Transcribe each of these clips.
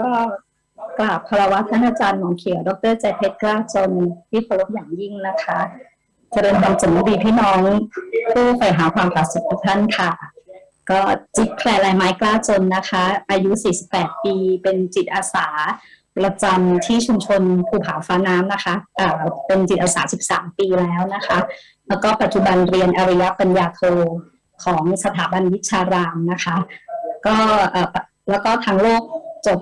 ก็กราบคารวะท่านอาจารย์หมอเขียว ดรใจเพชรกล้าจนที่เคารพอย่างยิ่งนะคะเจริญธรรมสมดีพี่น้องผู้ใฝ่หาความผาสุกทุกท่านค่ะ ก็จิตแคลลายไม้กล้าจนนะคะ อายุ 48 ปี เป็นจิตอาสาประจำที่ชุมชนภูผาฟ้าน้ำนะคะเอ่อเป็นจิตอาสา 13 ปีแล้วนะคะ แล้วก็ปัจจุบันเรียนอริยปัญญาโทของสถาบันวิชารามนะคะ ก็เอ่อแล้วก็ทางโลก จบ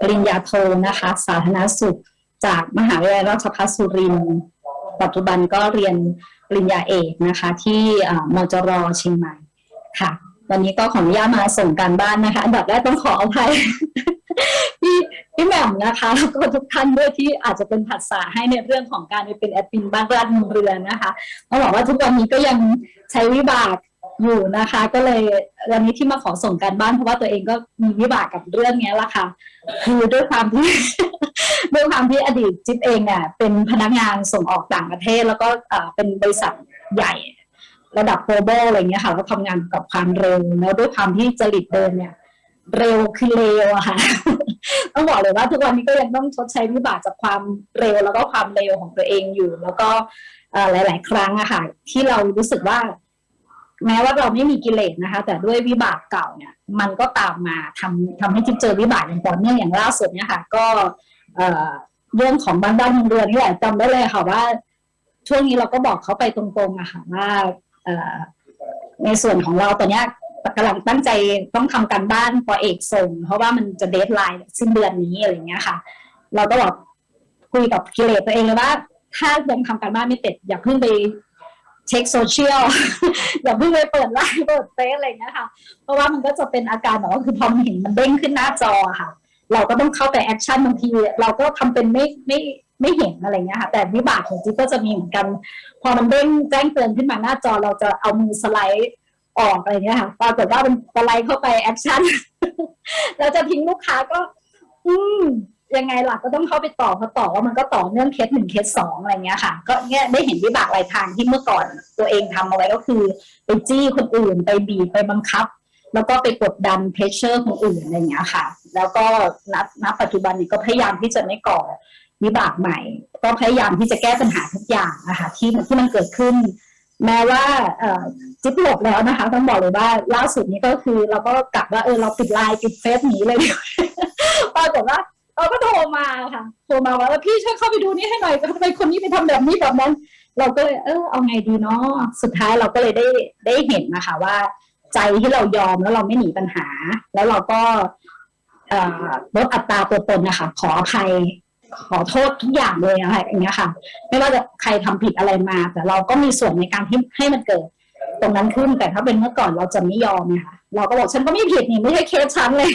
ปริญญาโทนะคะ สาธารณสุขจากมหาวิทยาลัยราชภัฏสุรินทร์ปัจจุบันก็เรียนปริญญาเอกนะคะ ที่มจรเชียงใหม่ค่ะ วันนี้ก็ขออนุญาตมาส่งการบ้านนะคะอันดับแรกต้องขออภัยพี่พี่แหม่มนะคะแล้วก็ทุกท่านด้วยที่อาจจะเป็นผัสสะให้ในเรื่องของการไปเป็นแอดมินบ้านราชเมือเรือนนะคะต้องบอกว่าทุกวันนี้ก็ยังใช้วิบาก อยู่นะคะ ก็เลยวันนี้ที่มาขอส่งการบ้านเพราะว่าตัวเองก็มีวิบากกับเรื่องเนี้ยละค่ะ คือด้วยความที่ด้วยความที่อดีตจิ๊บเองเนี่ยเป็นพนักงานส่งออกต่างประเทศ แล้วก็เป็นบริษัทใหญ่ระดับ global อะไรเงี้ยค่ะแล้วทำงานกับความเร็วแล้วด้วยความที่จริตเดิมเนี่ย เร็วคือเร็วอะค่ะต้องบอกเลยว่าทุกวันนี้ก็ยังต้องชดใช้วิบากจากความเร็วแล้วก็ความเร็วของตัวเองอยู่ แล้วก็หลาย ๆ ครั้งอะค่ะที่เรารู้สึกว่า แม้ว่าเราไม่มีกิเลสนะคะ แต่ด้วยวิบากเก่าเนี่ยมันก็ตามมาทำทำให้จิ๊บเจอวิบากอย่างต่อเนื่องอย่างล่าสุดเนี่ยค่ะก็เรื่องของบ้านบ้านเมืองเรือนนี่แหละจำได้เลยค่ะว่า ช่วงนี้เราก็บอกเขาไปตรงๆอะค่ะว่าเอในส่วนของเราตอนเนี้ยกำลังตั้งใจต้องทำการบ้านพอเอกส่ง เพราะว่ามันจะเดทไลน์สิ้นเดือนนี้อะไรเงี้ยค่ะ เราก็บอกคุยกับกิเลสตัวเองเลยว่า ถ้ายังทำการบ้านไม่เสร็จอย่าเพิ่งไป เช็คโซเชียลอย่าเพิ่งไปเปิดไลน์เปิดเฟซอะไรเงี้ยค่ะ เพราะว่ามันก็จะเป็นอาการแบบว่าคือพอมันเห็นมันเด้งขึ้นหน้าจอค่ะ เราก็ต้องเข้าไปแอคชั่นบางทีเราก็ทำเป็นไม่ไม่ไม่เห็นอะไรเงี้ยค่ะ แต่วิบากของจิ๊บก็จะมีเหมือนกัน พอมันเด้งแจ้งเตือนขึ้นมาหน้าจอเราจะเอามือสไลด์ออกอะไรเงี้ยค่ะปรากฏว่ามันสไลด์เข้าไปแอคชั่นเราจะทิ้งลูกค้าก็ อืม ยังไงล่ะก็ต้องเข้าไปต่อพอต่อว่ามันก็ต่อเนื่องเคสหนึ่งเคสสองอะไรเงี้ยค่ะ ก็เนี่ยได้เห็นวิบากหลายทางที่เมื่อก่อนตัวเองทำเอาไว้ก็คือไปจี้คนอื่นไปบีบไปบังคับ แล้วก็ไปกดดันเพรสเชอร์คนอื่นอะไรเงี้ยค่ะ แล้วก็ณณปัจจุบันนี้ก็พยายามที่จะไม่ก่อวิบากใหม่ ก็พยายามที่จะแก้ปัญหาทุกอย่างนะคะที่ที่มันเกิดขึ้น แม้ว่าจิ๊บหลบแล้วนะคะ ต้องบอกเลยว่าล่าสุดนี้ก็คือเราก็กลับว่าเออเราปิดไลน์ปิดเฟซหนีเลยปรากฏว่า เราก็โทรมาค่ะโทรมาว่าเออพี่ช่วยเข้าไปดูนี่ให้หน่อยทำไมคนนี้ไปทำแบบนี้แบบนั้น เราก็เลยเออเอาไงดีเนาะสุดท้ายเราก็เลยได้ได้เห็นนะคะว่า ใจที่เรายอมแล้วเราไม่หนีปัญหา แล้วเราก็ลดอัตราตัวตนนะคะ ขออภัยขอโทษทุกอย่างเลยอะไรอย่างเงี้ยค่ะ ไม่ว่าจะใครทำผิดอะไรมา แต่เราก็มีส่วนในการที่ให้มันเกิด ตรงนั้นขึ้นแต่ถ้าเป็นเมื่อก่อนเราจะไม่ยอมนะคะเราก็บอกฉันก็ไม่ผิดนี่ไม่ใช่เคสฉันเลย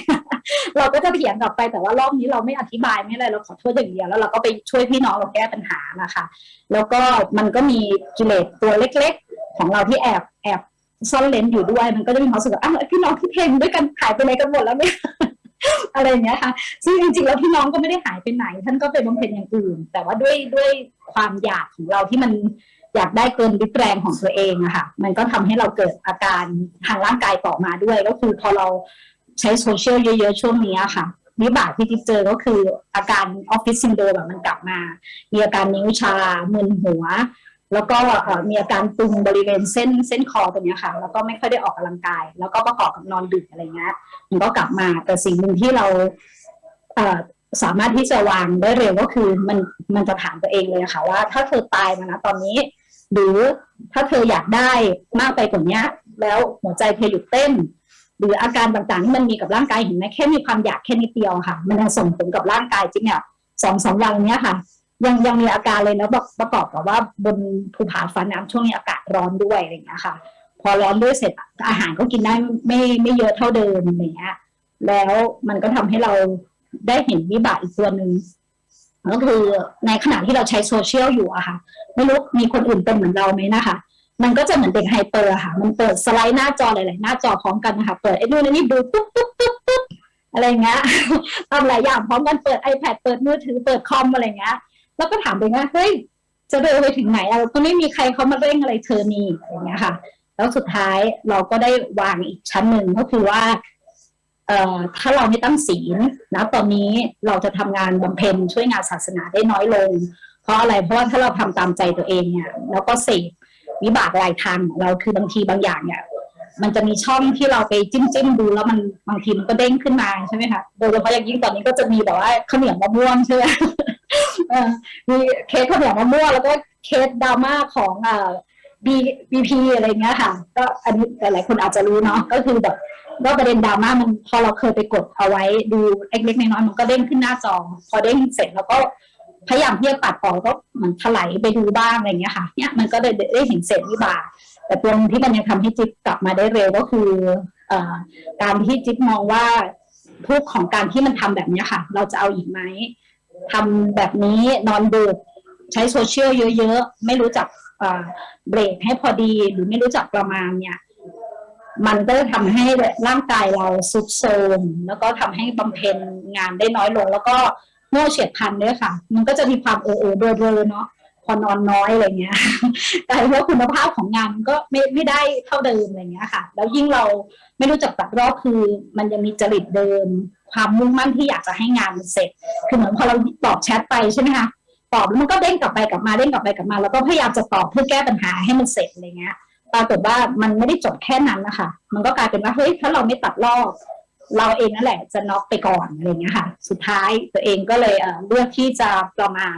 เราก็จะเถียงกลับไปแต่ว่ารอบนี้เราไม่อธิบายไม่อะไรเราขอโทษอย่างเดียวแล้วเราก็ไปช่วยพี่น้องเราแก้ปัญหานะคะ แล้วก็มันก็มีกิเลสตัวเล็ก ๆ ของเราที่แอบแอบซ่อนเลนอยู่ด้วยมันก็จะมีความรู้สึกว่าอ้าวพี่น้องที่เพลงด้วยกันหายไปไหนกันหมดแล้วเนี่ยอะไรเงี้ยค่ะ ซึ่งจริงๆแล้วพี่น้องก็ไม่ได้หายไปไหน ท่านก็ไปบำเพ็ญอย่างอื่น แต่ว่าด้วยด้วยความอยากของเราที่มัน อยากได้เกินริบแรงของตัวเองอะค่ะมันก็ทำให้เราเกิดอาการทางร่างกายต่อมาด้วย ก็คือพอเราใช้โซเชียลเยอะๆ ช่วงนี้อะค่ะวิบากที่จิ๊บเจอก็คืออาการออฟฟิศซินโดรมมันกลับมา มีอาการนิ้วชามึนหัว แล้วก็มีอาการตึงบริเวณเส้นเส้นคอตรงนี้ค่ะ แล้วก็ไม่ค่อยได้ออกกำลังกาย แล้วก็ประกอบกับนอนดึกอะไรเงี้ยมันก็กลับมาแต่สิ่งหนึ่งที่เราเสามารถที่จะวางได้เร็วก็คือมันมันจะถามตัวเองเลยค่ะว่า ถ้าเธอตายมานะตอนนี้ หรือถ้าเธออยากได้มากไปกว่านี้แล้วหัวใจเธอหยุดเต้น หรืออาการต่างๆที่มันมีกับร่างกายเห็นไหมแค่มีความอยากแค่นิดเดียวค่ะ มันส่งผลกับร่างกายจริงเนี่ยสองสามวันเนี้ยค่ะ ยังยังมีอาการเลยแล้วประกอบกับว่าบนภูผาฟ้าน้ำช่วงนี้อากาศร้อนด้วยอะไรอย่างเงี้ยค่ะ พอร้อนด้วยเสร็จอาหารก็กินได้ไม่ไม่เยอะเท่าเดิมอย่างเงี้ยแล้วมันก็ทำให้เราได้เห็นวิบากอีกตัวหนึ่ง ก็คือในขณะที่เราใช้โซเชียลอยู่อะค่ะ ไม่รู้มีคนอื่นเป็นเหมือนเราไหมนะคะมันก็จะเหมือนเด็กไฮเปอร์ค่ะ มันเปิดสไลด์หน้าจอหลาย ๆ หน้าจอพร้อมกันนะคะเปิดไอ้นู่นไอ้นี่ดูปุ๊บปุ๊บปุ๊บปุ๊บอะไรเงี้ยทำหลายอย่างพร้อมกันเปิด iPad เปิดมือถือเปิดคอมอะไรเงี้ยแล้วก็ถามไปว่าเฮ้ยจะเดินไปถึงไหนอะก็ไม่มีใครเขามาเร่งอะไรเธอนี่อะไรเงี้ยค่ะ แล้วสุดท้ายเราก็ได้วางอีกชั้นหนึ่งก็คือว่า ถ้าเราไม่ตั้งศีลนะตอนนี้เราจะทำงานบำเพ็ญช่วยงานศาสนาได้น้อยลง เพราะอะไรเพราะว่าถ้าเราทำตามใจตัวเองเนี่ยแล้วก็เสพวิบากรายทางของเราคือบางทีบางอย่างเนี่ยมันจะมีช่องที่เราไปจิ้มจิ้มดูแล้วมันบางทีมันก็เด้งขึ้นมาใช่ไหมคะโดยเฉพาะอย่างยิ่งตอนนี้ก็จะมีแบบว่าข้าวเหนียวมะม่วงใช่ไหมมีเคสข้าวเหนียวมะม่วงแล้วก็เคสดราม่าของอ่อ บีบีพีอะไรเงี้ยค่ะ ก็อันนี้หลายๆคนอาจจะรู้เนาะก็คือแบบว่าประเด็นดราม่ามันพอเราเคยไปกดเอาไว้ดูเล็กๆน้อยๆมันก็เด้งขึ้นหน้าจอพอเด้งเสร็จแล้วก็พยายามที่จะปัดออกก็เหมือนถลายไปดูบ้างอะไรเงี้ยค่ะ เนี่ยมันก็ได้ได้เห็นเศษวิบากแต่ตัวหนึ่งที่มันยังทำให้จิ๊บกลับมาได้เร็วก็คืออการที่จิ๊บมองว่าทุกของการที่มันทำแบบนี้ค่ะ เราจะเอาอีกไหมทำแบบนี้นอนดึกใช้โซเชียลเยอะ ๆ ไม่รู้จัก เบรกให้พอดีหรือไม่รู้จักประมาณเนี่ย มันก็จะทำให้ร่างกายเราสุดโทมแล้วก็ทำให้บำเพ็ญงานได้น้อยลง แล้วก็โง่เฉียดพันด้วยค่ะ มันก็จะมีความเออเออเบลอๆเนาะพอนอนน้อยอะไรเงี้ยกลายเป็นว่าคุณภาพของงานมันก็ไม่ไม่ได้เท่าเดิมอะไรเงี้ยค่ะ แล้วยิ่งเราไม่รู้จักตัดรอบคือ มันยังมีจริตเดิม ความมุ่งมั่นที่อยากจะให้งานมันเสร็จ คือเหมือนพอเราตอบแชทไปใช่ไหมคะ ตอบแล้วมันก็เด้งกลับไปกลับมาเด้งกลับไปกลับมา แล้วก็พยายามจะตอบเพื่อแก้ปัญหาให้มันเสร็จอะไรเงี้ยปรากฏว่ามันไม่ได้จบแค่นั้นนะคะมันก็กลายเป็นว่าเฮ้ยถ้าเราไม่ตัดรอบเราเองนั่นแหละจะน็อกไปก่อนอะไรเงี้ยค่ะ สุดท้ายตัวเองก็เลยเลือกที่จะประมาณ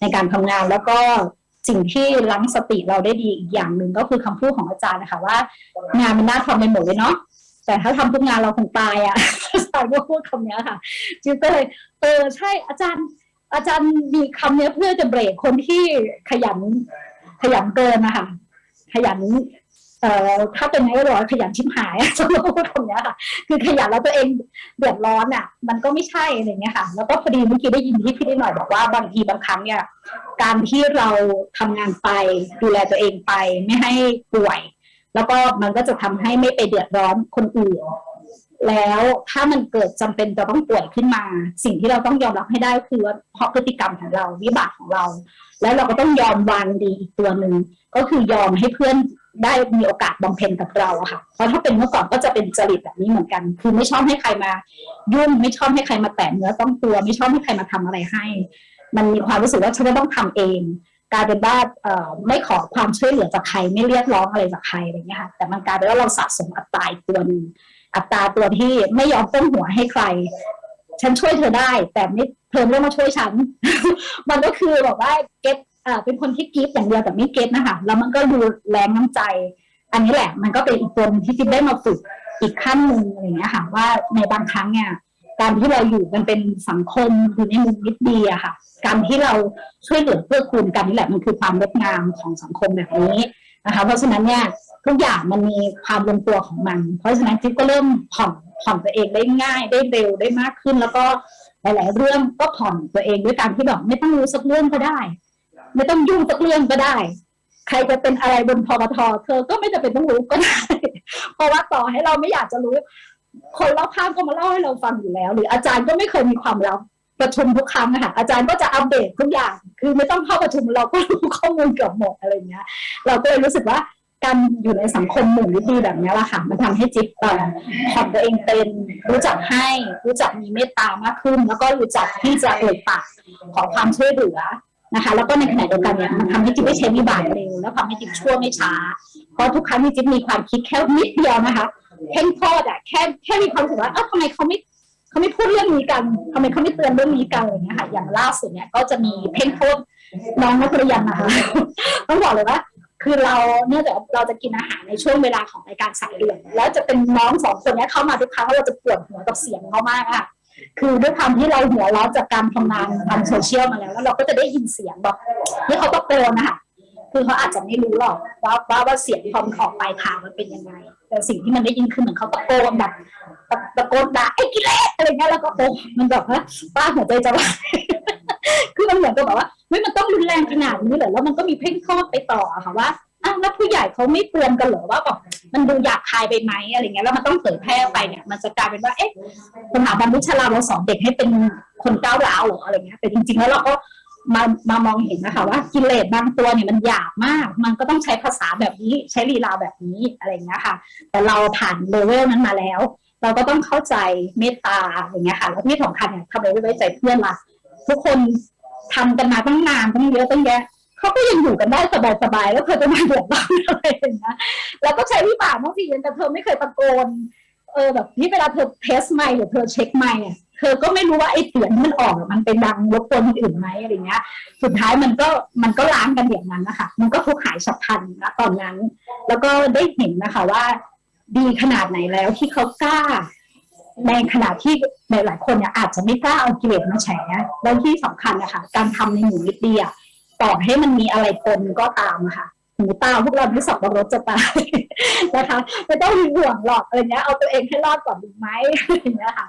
ในการทำงานแล้วก็สิ่งที่ล้างสติเราได้ดีอีกอย่างหนึ่งก็คือคำพูดของอาจารย์นะคะว่า งานมันน่าทำไปหมดเลยเนาะแต่ถ้าทำทุกงานเราคงตายอะ่ะอาจารย์ก็พูดคำนี้ค่ะจิวก็เลยเออใช่อาจารย์ อาจารย์มีคำนี้เพื่อจะเบรกคนที่ขยัน ขยันเกินนะคะขยันเอ่อถ้าเป็นไงก็บอกว่าขยันชิมหายจะพูดคำเนี้ยค่ะ คือขยันแล้วตัวเองเดือดร้อนอะ มันก็ไม่ใช่อะไรเงี้ยค่ะ แล้วก็พอดีเมื่อกี้ได้ยินที่พี่ได้หน่อยบอกว่าบางทีบางครั้งเนี่ย การที่เราทำงานไปดูแลตัวเองไปไม่ให้ป่วย แล้วก็มันก็จะทำให้ไม่ไปเดือดร้อนคนอื่น แล้วถ้ามันเกิดจำเป็นจะต้องป่วยขึ้นมา สิ่งที่เราต้องยอมรับให้ได้คือว่าเพราะพฤติกรรมของเราวิบากของเรา แล้วเราก็ต้องยอมวางดีอีกตัวหนึ่งก็คือยอมให้เพื่อนได้มีโอกาสบำเพ็ญกับเราอะค่ะ เพราะถ้าเป็นเมื่อก่อนก็จะเป็นจริตแบบนี้เหมือนกัน คือไม่ชอบให้ใครมา ยุ่งไม่ชอบให้ใครมาแตะเนื้อต้องตัว ไม่ชอบให้ใครมาทำอะไรให้ มันมีความรู้สึกว่าฉันจะต้องทำเองกลายเป็นว่าไม่ขอความช่วยเหลือจากใครไม่เรียกร้องอะไรจากใครอะไรเงี้ยค่ะแต่มันกลายเป็นว่าเราสะสมอัตราอีกตัวหนึ่ง อัตราตัวที่ไม่ยอมต้มหัวให้ใคร ฉันช่วยเธอได้ แต่ไม่เธอไม่มาช่วยฉัน มันก็คือแบบว่าเก็ตเป็นคนที่กรีฟอย่างเดียวแต่ไม่เก็ตนะคะแล้วมันก็ดูแรงน้ำใจ อันนี้แหละ มันก็เป็นอีกตัวที่จิ๊บได้มาฝึกอีกขั้นหนึ่งอะไรอย่างเงี้ยค่ะ ว่าในบางครั้งเนี่ย การที่เราอยู่กันเป็นสังคมอยู่ในมุมมิตรดีอะค่ะ การที่เราช่วยเหลือเพื่อคูณกันนี่แหละมันคือความงดงามของสังคมแบบนี้นะคะ เพราะฉะนั้นเนี่ยทุกอย่างมันมีความลงตัวของมัน เพราะฉะนั้นจิ๊บก็เริ่มผ่อนผ่อนตัวเองได้ง่ายได้เร็วได้มากขึ้น แล้วก็หลาย ๆ เรื่องก็ผ่อนตัวเองด้วยการที่แบบไม่ต้องรู้สักเรื่องก็ได้ ไม่ต้องยุ่งสักเรื่องก็ได้ ใครจะเป็นอะไรบนพกทเธอก็ไม่จำเป็นต้องรู้ก็ได้ เพราะว่าต่อให้เราไม่อยากจะรู้ คนรอบข้างก็มาเล่าให้เราฟังอยู่แล้ว หรืออาจารย์ก็ไม่เคยมีความลับประชุมทุกครั้งอะค่ะอาจารย์ก็จะอัปเดตทุกอย่าง คือไม่ต้องเข้าประชุมเราก็รู้ข้อมูลเกือบหมดอะไรเงี้ย เราก็เลยรู้สึกว่าการอยู่ในสังคมหมู่นิตีแบบนี้แหละค่ะ มันทำให้จิ๊บเอ่อผ่อนตัวเองเป็นรู้จักให้ รู้จักมีเมตตามากขึ้น แล้วก็รู้จักที่จะเอ่ยปากขอความช่วยเหลือนะคะ แล้วก็ในขณะเดียวกันเนี่ยมันทำให้จิ๊บไม่ใช้วิบากเร็วแล้วทำให้จิ๊บชั่วไม่ช้าเพราะทุกครั้งที่จิ๊บมีความคิดแค่นิดเดียวนะคะ เพ่งโทษอะแค่แค่มีความรู้สึกว่าเอ้าทำไมเขาไม่เขาไม่พูดเรื่องนี้กันทำไมเขาไม่เตือนเรื่องนี้กันอะไรอย่างเงี้ยค่ะ อย่างล่าสุดเนี่ยก็จะมีเพ่งโทษน้องนักเรียนนะคะต้องบอกเลยว่าคือเราเนื่องจากเราจะกินอาหารในช่วงเวลาของรายการสายเดือนแล้วจะเป็นน้องสองคนเนี้ยเข้ามาทุกครั้งเราจะปวดหัวกับเสียงเขามากอะคือด้วยความที่เราหัวเราะจากการทำงานทำโซเชียลมาแล้วแล้วเราก็จะได้ยินเสียงแบบที่เขาตะโกนนะคะ คือเขาอาจจะไม่รู้หรอกว่าว่าว่าเสียงพอมันออกปลายทางมันเป็นยังไง แต่สิ่งที่มันได้ยินคือเหมือนเขาตะโกนแบบตะโกนด่าไอ้กิเลสอะไรเงี้ยแล้วก็โอ้มันแบบว่าป้าหัวใจจะวายคือมันเหมือนกับแบบว่าเฮ้ยมันต้องรุนแรงขนาดนี้เหรอแล้วมันก็มีเพ่งโทษไปต่อค่ะว่าอ้าวแล้วผู้ใหญ่เขาไม่เตือนกันเหรอว่าแบบมันดูหยาบคายไปไหมอะไรเงี้ยแล้วมันต้องเผยแพร่ไปเนี่ย มันจะกลายเป็นว่าเอ๊ะสถาบันวิชาเราเราสอนเด็กให้เป็นคนก้าวร้าวหรออะไรเงี้ยแต่จริงๆแล้วเราก็ มามามองเห็นนะคะว่ากิเลสบางตัวเนี่ยมันหยาบมาก มันก็ต้องใช้ภาษาแบบนี้ใช้ลีลาแบบนี้อะไรอย่างเงี้ยค่ะ แต่เราผ่านเลเวลนั้นมาแล้ว เราก็ต้องเข้าใจเมตตาอย่างเงี้ยค่ะแล้วที่สำคัญเนี่ยทำไมไม่ไว้ใจเพื่อนล่ะทุกคนทำกันมาตั้งนานตั้งเยอะตั้งแยะเขาก็ยังอยู่กันได้สบายๆแล้วเธอจะมาเดือดร้อนอะไรอย่างเงี้ยแล้วก็ใช้วิบากบางทีแต่เธอไม่เคยตะโกนเออแบบที่เวลาเธอเทสไมค์หรือเธอเช็คไมค์อะ เธอก็ไม่รู้ว่าไอ้เสียงที่มันออกมันเป็นดังรบกวนคนอื่นไหมอะไรเงี้ย สุดท้ายมันก็มันก็ล้างกันอย่างนั้นนะคะ มันก็ทุกข์หายฉับพลันนะตอนนั้น แล้วก็ได้เห็นนะคะว่า ดีขนาดไหนแล้วที่เขากล้าในขณะที่หลายๆคนเนี่ยอาจจะไม่กล้าเอากิเลสมาแฉแล้วที่สำคัญนะคะการทำในหมู่นิดเดียวต่อให้มันมีอะไรปนก็ตามะค่ะหูตาพวกเราไม่สับปะรดจะตายนะคะไม่ต้องห่วงหรอกอะไรเงี้ยเอาตัวเองให้รอดก่อนดีไหมอะไรเงี้ยค่ะ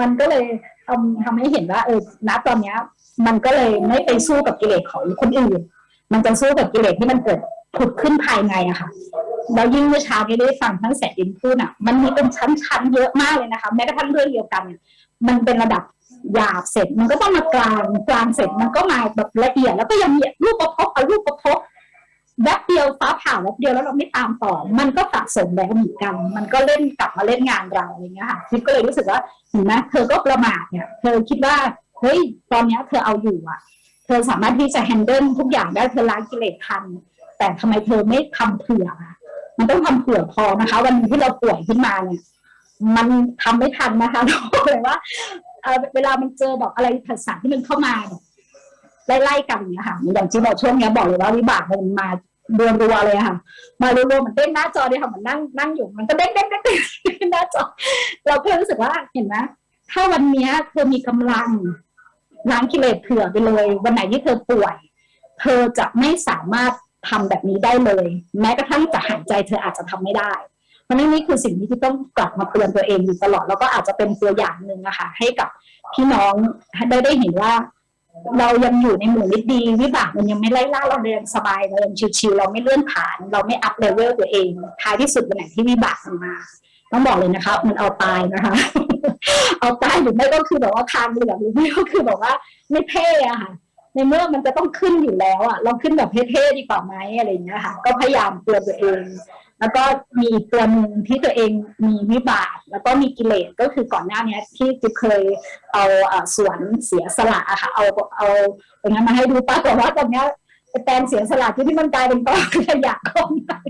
มันก็เลยทำทำให้เห็นว่าเออณตอนเนี้ย มันก็เลยไม่ไปสู้กับกิเลสของคนอื่น มันจะสู้กับกิเลสที่มันเกิดผุดขึ้นภายในอะค่ะแล้วยิ่งเมื่อเช้าที่ได้ฟังทั้งแสนดินพูดอะมันมีเป็นชั้นๆเยอะมากเลยนะคะ แม้กระทั่งเรื่องเดียวกัน มันเป็นระดับหยาบเสร็จ มันก็ต้องมากลางกลางเสร็จมันก็มาแบบละเอียดแล้วก็ยังมีรูปประพบเอารูปประพบ แวบเดียวฟ้าผ่าแวบเดียวแล้วเราไม่ตามต่อ มันก็สะสมแล้วเหมือนกัน มันก็เล่นกลับมาเล่นงานเราอย่างเงี้ยค่ะทิพก็เลยรู้สึกว่าเห็นไหมเธอก็ประมาทเนี่ย เธอคิดว่าเฮ้ยตอนเนี้ยเธอเอาอยู่อะ เธอสามารถที่จะแฮนเดิลทุกอย่างได้เธอล้างกิเลสทัน แต่ทำไมเธอไม่ทำเผื่อมันต้องทำเผื่อพอนะคะ วันนึงที่เราป่วยขึ้นมาเนี่ย มันทำไม่ทันนะคะบอกเลยว่าเออเวลามันเจอแบบอะไรผัสสะที่มันเข้ามาไล่ๆกันอย่างเงี้ยค่ะอย่างที่บอกช่วงเนี้ยบอกเลยว่าวิบากมันมา เดือนรัวๆเลยค่ะ มารัวๆเหมือนเด้งหน้าจอเนี่ยค่ะเหมือนนั่งนั่งอยู่มันก็เด้งเด้งเด้งเด้งหน้าจอ เราก็เลยรู้สึกว่าเห็นไหมถ้าวันนี้เธอมีกำลังล้างกิเลสเผื่อไปเลย วันไหนที่เธอป่วย เธอจะไม่สามารถทำแบบนี้ได้เลย แม้กระทั่งจะหายใจเธออาจจะทำไม่ได้เพราะนั้นนี่คือสิ่งที่ต้องกลับมาเตือนตัวเองอยู่ตลอดแล้วก็อาจจะเป็นตัวอย่างหนึ่งนะคะให้กับพี่น้องได้ได้เห็นว่า เรายังอยู่ในหมู่มิตรดีวิบากมันยังไม่ไล่ล่าเราเดินสบายเราเดินชิวๆเราไม่เลื่อนผ่าน เราไม่อัพเลเวลตัวเองท้ายที่สุดวันไหนที่วิบากมันมาต้องบอกเลยนะคะมันเอาตายนะคะ เอาตายหรือไม่ก็คือแบบว่าคางเหลืองหรือไม่ก็คือแบบว่าไม่เท่อะค่ะ ในเมื่อมันจะต้องขึ้นอยู่แล้วอะเราขึ้นแบบเท่ๆดีกว่าไหมอะไรอย่างเงี้ยค่ะ ก็พยายามเตือนตัวเอง แล้วก็มีอีกตัวหนึ่งที่ตัวเองมีวิบากแล้วก็มีกิเลสก็คือก่อนหน้านี้ที่จะเคยเอาสวนเสียสละค่ะเอาเอาอย่างนั้นมาให้ดูป้ากฏว่าตอนเนี้ยแตนเสียสละที่ที่มันกลายเป็นกองขยะกองด้วย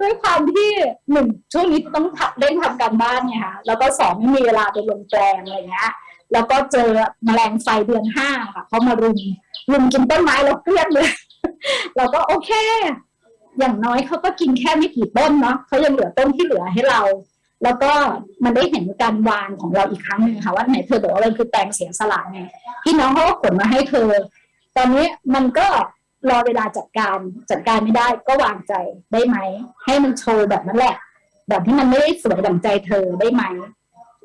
ด้วยความที่หนึ่งช่วงนี้ต้องทำเล่นทำการบ้านเนี่ยค่ะแล้วก็สองไม่มีเวลาไปลงแปลงอะไรเงี้ยแล้วก็เจอแมลงไฟเดือนห้าค่ะเขามารุมรุมกินต้นไม้เราเกลี้ยงเลย เราก็โอเค อย่างน้อยเขาก็กินแค่ไม่กี่ต้นเนาะเขายังเหลือต้นที่เหลือให้เรา แล้วก็มันได้เห็นการวางของเราอีกครั้งหนึ่งค่ะว่าไหนเธอบอกว่าเราคือแตงเสียสละไงพี่น้องเขาก็ขนมาให้เธอ ตอนนี้มันก็รอเวลาจัดการจัดการไม่ได้ก็วางใจได้ไหม ให้มันโชว์แบบนั้นแหละ แบบที่มันไม่ได้สวยดั่งใจเธอได้ไหม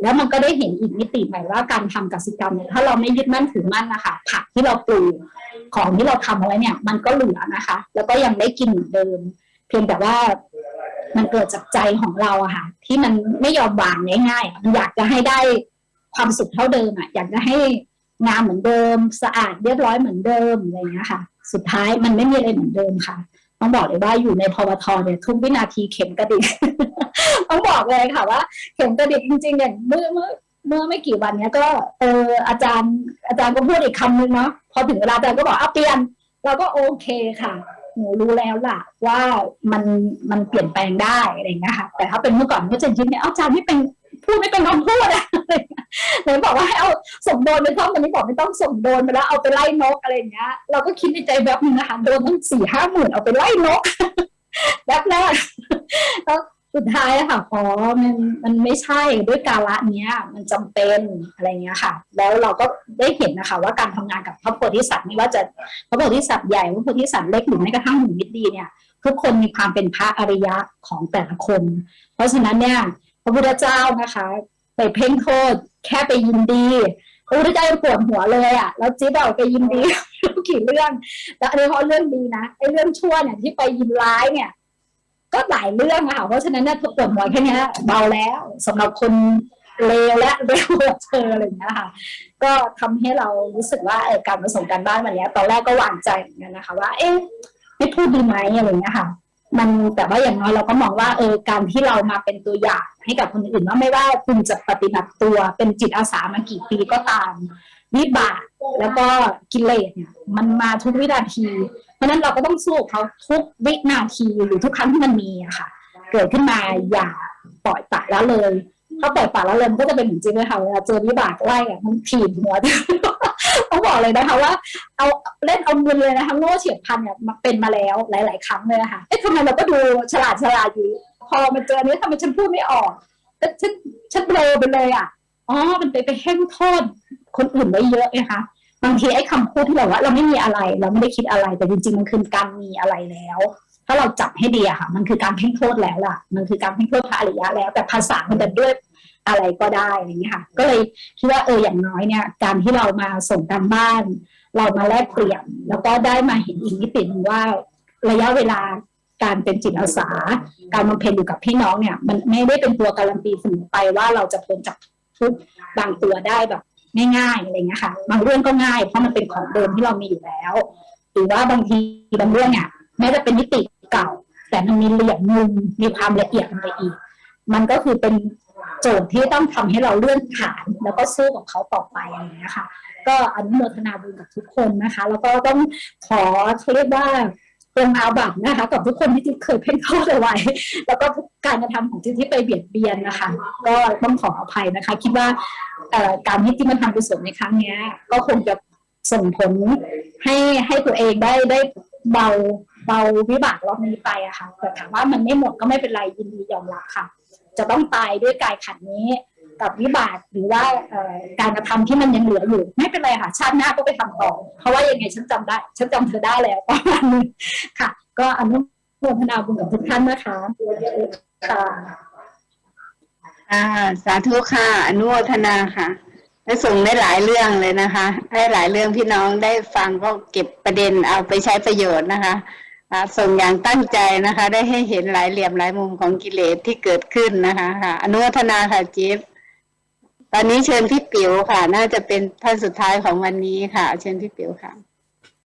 แล้วมันก็ได้เห็นอีกมิติใหม่ว่าการทำกสิกรรมเนี่ยถ้าเราไม่ยึดมั่นถือมั่นนะคะผักที่เราปลูกของที่เราทำเอาไว้เนี่ยมันก็เหลือนะคะ แล้วก็ยังได้กินเหมือนเดิม เพียงแต่ว่ามันเกิดจากใจของเราอะค่ะ ที่มันไม่ยอมวางง่ายๆมันอยากจะให้ได้ความสุขเท่าเดิมอะอยากจะให้งามเหมือนเดิม สะอาดเรียบร้อยเหมือนเดิมอะไรอย่างเงี้ยค่ะ สุดท้ายมันไม่มีอะไรเหมือนเดิมค่ะ ต้องบอกเลยว่าอยู่ในพวทเนี่ยทุกวินาทีเข็มกระดิกต้องบอกเลยค่ะว่า เข็มกระดิกจริงๆอย่างเมื่อเมื่อเมื่อไม่กี่วันเนี้ยก็เอออาจารย์อาจารย์ก็พูดอีกคำนึงเนาะพอถึงเวลาอาจารย์ก็บอกเอาเปลี่ยนเราก็โอเคค่ะหนูรู้แล้วล่ะว่ามันมันเปลี่ยนแปลงได้อะไรเงี้ยค่ะแต่ถ้าเป็นเมื่อก่อนก็จะยิ้มเนี่ยอาจารย์ไม่เป็น พูดไม่เป็นคำพูดอะเลยบอกว่าให้เอาส่งโดนไปท่องตอนนี้บอกไม่ต้องส่งโดนไปแล้วเอาไปไล่นกอะไรอย่างเงี้ย เราก็คิดในใจแบบนึงนะคะโดนตั้งสี่ห้าหมื่นเอาไปไล่นกแบบแรกแล้วสุดท้ายอะค่ะอ๋อมันมันไม่ใช่ด้วยกาละเนี้ย มันจำเป็นอะไรเงี้ยค่ะ แล้วเราก็ได้เห็นนะคะ ว่าการทำงานกับพระโพธิสัตว์ไม่ว่าจะพระโพธิสัตว์ใหญ่พระโพธิสัตว์เล็กหรือแม้กระทั่งหนุ่มมิตรดีเนี่ยทุกคนมีความเป็นพระอริยะของแต่ละคน เพราะฉะนั้นเนี่ย พระพุทธเจ้านะคะ ไปเพ่งโทษแค่ไปยินดีพระพุทธเจ้าปวดหัวเลยอะแล้วจิ๊บเอาไปยินดีรู้กี่เรื่องแต่อันนี้เพราะเรื่องดีนะไอ้เรื่องชั่วเนี่ยที่ไปยินร้ายเนี่ย ก็หลายเรื่องอะค่ะเพราะฉะนั้นเนี่ยปวดหัวแค่นี้เบาแล้วสำหรับคนเลวและเร็วกว่าเธออะไรอย่างเงี้ยค่ะ ก็ทำให้เรารู้สึกว่าการผสมการบ้านวันนี้ตอนแรกก็หวั่นใจเหมือนกันนะคะ ว่า เอ๊ะไม่พูดดีไหมอะไรอย่างเงี้ยค่ะ มันแต่ว่าอย่างน้อยเราก็มองว่าเออการที่เรามาเป็นตัวอย่างให้กับคนอื่นว่าไม่ว่าคุณจะปฏิบัติตัวเป็นจิตอาสามากี่ปีก็ตาม วิบากแล้วก็กิเลสเนี่ยมันมาทุกวินาที เพราะนั้นเราก็ต้องสู้เขาทุกวินาทีหรือทุกครั้งที่มันมีอะค่ะ เกิดขึ้นมาอย่าปล่อยปละละเลยถ้าปล่อยปละละเลยมันก็จะเป็นเหมือนจริงเลยค่ะเวลาเจอวิบากไล่อะมันถีบหัว ต้องบอกเลยนะคะว่า เอาเล่นเอามือเลยนะคะโง่เฉียบพันเนี่ยมาเป็นมาแล้วหลาย ๆ ครั้งเลยนะคะเอ๊ะทำไมเราก็ดูฉลาดฉลาดอยู่ พอมันเจออันนี้ทำไมฉันพูดไม่ออกฉันฉันเบลอไปเลยอะอ๋อมันไปไปแห้งโทษคนอื่นไว้เยอะนะคะบางทีไอ้คำพูดที่แบบว่าเราไม่มีอะไรเราไม่ได้คิดอะไรแต่จริงๆมันคือการมีอะไรแล้ว ถ้าเราจับให้ดีอะค่ะ มันคือการเพ่งโทษแล้วล่ะ มันคือการเพ่งโทษพระอริยะแล้ว แต่ภาษามันจะด้วย อะไรก็ได้อย่างนี้ยค่ะ ก็เลยคิดว่าเอออย่างน้อยเนี่ย การที่เรามาส่งการบ้าน เรามาแลกเปลี่ยน แล้วก็ได้มาเห็นอีกมิติหนึ่งว่าระยะเวลาการเป็นจิตอาสา การบำเพ็ญอยู่กับพี่น้องเนี่ย มันไม่ได้เป็นตัวการันตีเสมอไปว่าเราจะพ้นจากทุกบางตัวได้แบบง่ายๆอะไรเงี้ยค่ะ บางเรื่องก็ง่ายเพราะมันเป็นของเดิมที่เรามีอยู่แล้ว หรือว่าบางทีบางเรื่องเนี่ยแม้จะเป็นมิติเก่า แต่มันมีเหลี่ยมมุมมีความละเอียดลงไปอีก มันก็คือเป็น โจทย์ที่ต้องทำให้เราเลื่อนผ่าน แล้วก็สู้กับเขาต่อไปอะไรอย่างเงี้ยค่ะ ก็อนุโมทนาบุญกับทุกคนนะคะ แล้วก็ต้องขอเขาเรียกว่าเรื่องอาบัตนะคะกับทุกคนที่จิ๊เคยเพ่งโทษเอาไว้ แล้วก็การกระทำของจิ๊ที่ไปเบียดเบียนนะคะ ก็ต้องขออภัยนะคะ คิดว่าการที่จิ๊บมาทำกุศลในครั้งนี้ก็คงจะส่งผลให้ให้ตัวเองได้ได้เบาเบาวิบากรอบนี้ไปอะค่ะแต่ถามว่ามันไม่หมดก็ไม่เป็นไรยินดียอมรับค่ะ จะต้องตายด้วยกายขันนี้ กับวิบากหรือว่าการกระทำที่มันยังเหลืออยู่ไม่เป็นไรค่ะ ชาติหน้าก็ไปทำต่อ เพราะว่ายังไงฉันจำได้ ฉันจำเธอได้แล้วประมาณนี้ค่ะ ก็อนุโมทนาบุญกับทุกท่านนะคะค่ะสาธุค่ะ อนุโมทนาค่ะและส่งได้หลายเรื่องเลยนะคะให้หลายเรื่องพี่น้องได้ฟังก็เก็บประเด็นเอาไปใช้ประโยชน์นะคะ ค่ะส่งอย่างตั้งใจนะคะ ได้ให้เห็นหลายเหลี่ยมหลายมุมของกิเลสที่เกิดขึ้นนะคะค่ะอนุทนาค่ะจิ๊บตอนนี้เชิญพี่ปิ๋วค่ะ น่าจะเป็นท่านสุดท้ายของวันนี้ค่ะ เชิญพี่ปิ๋วค่ะ